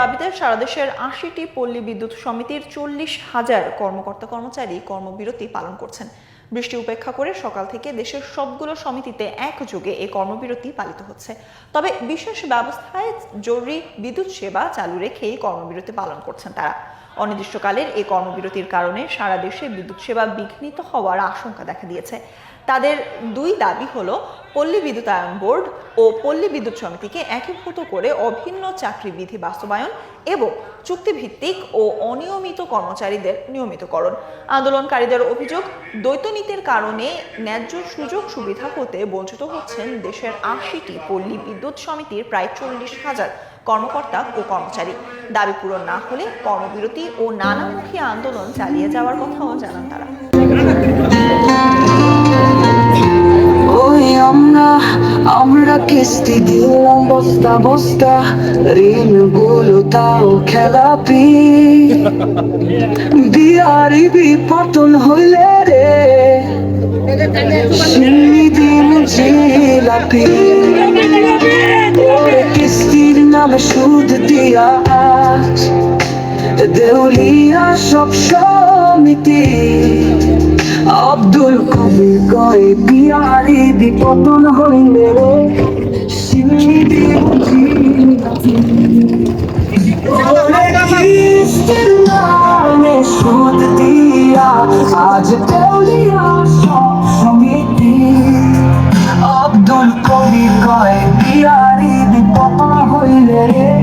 দাবিতে সারা দেশের আশিটি পল্লী বিদ্যুৎ সমিতির চল্লিশ হাজার কর্মকর্তা কর্মচারী কর্মবিরতি পালন করছেন। বৃষ্টি উপেক্ষা করে সকাল থেকে দেশের সবগুলো সমিতিতে একযোগে এই কর্মবিরতি পালিত হচ্ছে। তবে বিশেষ ব্যবস্থায় জরুরি বিদ্যুৎ সেবা চালু রেখেই কর্মবিরতি পালন করছেন তারা। অনির্দিষ্টকালের এই কর্মবিরতির কারণে সারা দেশে বিদ্যুৎ সেবা বিঘ্নিত হওয়ার আশঙ্কা দেখা দিয়েছে। তাদের দুই দাবি হলো, পল্লী বিদ্যুতায়ন বোর্ড ও পল্লী বিদ্যুৎ সমিতিকে একীভূত করে অভিন্ন চাকরি বিধি বাস্তবায়ন এবং চুক্তিভিত্তিক ও অনিয়মিত কর্মচারীদের নিয়মিতকরণ। আন্দোলনকারীদের অভিযোগ দ্বৈত নীতির কারণে ন্যায্য সুযোগ সুবিধা হতে বঞ্চিত হচ্ছেন দেশের আশিটি পল্লী বিদ্যুৎ সমিতির প্রায় চল্লিশ হাজার কর্মকর্তা ও কর্মচারী। দাবি পূরণ না হলে কর্মবিরতি ও নানামুখী আন্দোলন চালিয়ে যাওয়ার কথাও জানান তারা। আমরা কিস্তি দিলাম বস্তা বস্তা ঋণগুলো তাও খেলাপি বিহারি পতন হইলে রে দিন জিলাপি ওরে কিস্তির নামে সুদ দিয়া দেউলিয়া সব সমিতি। আব্দুল কবির কয় বিহারি বিপতন হইলে সুদ দিয়া আজ দেউলিয়া সব yeah.